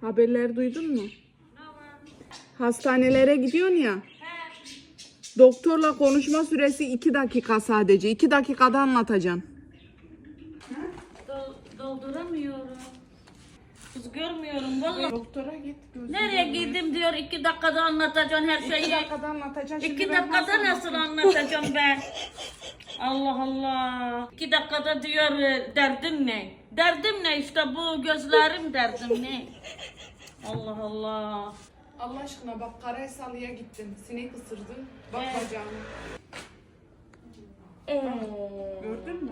Haberleri duydun mu? Hastanelere gidiyorsun ya. Doktorla konuşma süresi 2 dakika sadece. 2 dakikada anlatacaksın. Do- dolduramıyorum. Kız görmüyorum vallahi. Doktora git. gözünü Nereye görmeye. gittim diyor iki dakikada anlatacaksın her 2 şeyi. dakikada anlatacaksın. İki Şimdi ben dakikada nasıl anlatacağım ben? Allah Allah. İki dakikada diyor e, derdin ne? Derdim ne işte bu gözlerim derdim ne? Allah Allah. Allah aşkına bak Karaysalı'ya gittin. Sinek ısırdın. Bak Evet. bacağını. Ee, Gördün mü?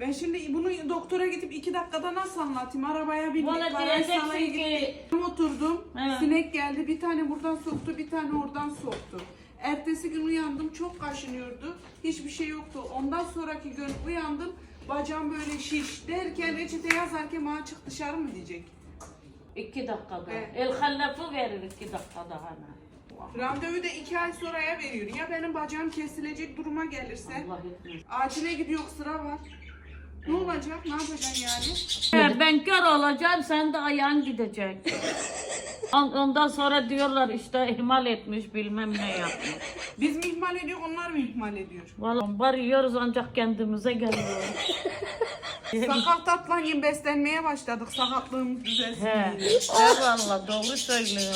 Ben şimdi bunu doktora gidip iki dakikada nasıl anlatayım? Arabaya bindik, Bana Karaysalı'ya diyeceksin gittik. ki Oturdum, Evet. sinek geldi. Bir tane buradan soktu, bir tane oradan soktu. Ertesi gün uyandım, çok kaşınıyordu. Hiçbir şey yoktu. Ondan sonraki gün uyandım, bacağım böyle şiş derken reçete yazarken bana çık dışarı mı diyecek? iki dakikada. Evet. El hallafı verir iki dakikada hemen. Randevu da iki ay sonraya veriyor. Ya benim bacağım kesilecek duruma gelirse? Allah etmesin. Acile gidiyor, sıra var. Ne olacak? Ne yapacaksın yani? Ben kör olacağım sen de ayağın gidecek. On- Ondan sonra diyorlar işte ihmal etmiş bilmem ne yapmış. Biz mi ihmal ediyor, onlar mı ihmal ediyor? Vallahi var yiyoruz ancak kendimize geliyoruz. Sakal tatlayın beslenmeye başladık. Sakatlığımız düzelsin He, diye. he valla doğru söylüyor.